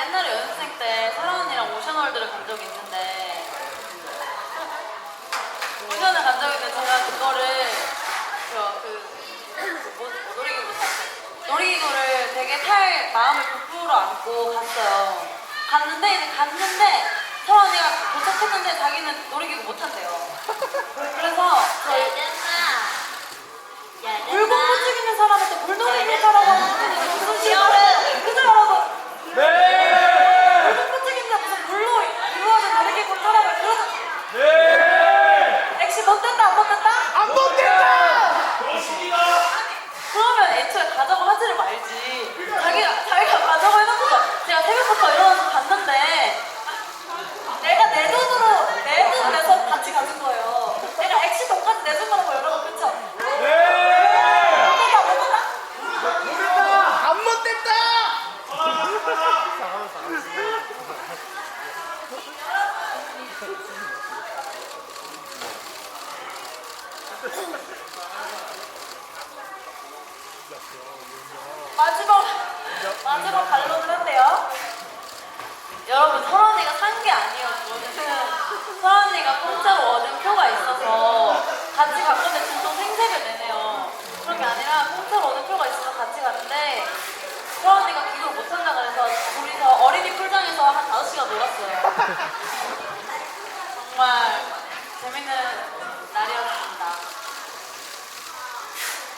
옛날에 연습생 때 설아 언니랑 오션월드를 간 적이 있는데 오션을 간 적이 있는데 제가 그거를 그, 그 뭐, 뭐 놀이기구 탔어요. 놀이기구를 되게 탈 마음을 부풀어 안고 갔어요. 갔는데 이제 갔는데 설아 언니가 도착했는데 자기는 놀이기구 못 탄대요. 그래서 저희 물건 꽂히는 사람한테 물놀이기구 타라고 하는데 무슨 시간을 그죠 여러분? 네! 물건 꽂히는데 무슨 물로 이루어진 놀이기구를 타라고 그러서 네! 액시 못 뗐다 안 못뗐다? 안 못됐다! 그러면 애초에 가자고 하지를 말지. 자기가, 자기가 가자고 해놓고서 제가 새벽부터 일어나서 갔는데 내가 내 돈으로, 내 돈 내서 같이 가는 거예요. 내가 액시 돈까지 내준 거라고 여러분, 그쵸? 네! 못했다, 못했다? 못됐다! 안 못됐 마지막, 마지막 반론을 한대요. 여러분, 설언니가 산 게 아니었고, 설언니가 공짜로 얻은 표가 있어서 같이 갈 건데 진짜 생색을 내네요. 그런 게 아니라 공짜로 얻은 표가 있어서 같이 갔는데, 설언니가 기록을 못 한다 그래서 둘이서 어린이 풀장에서 한 5시간 놀았어요.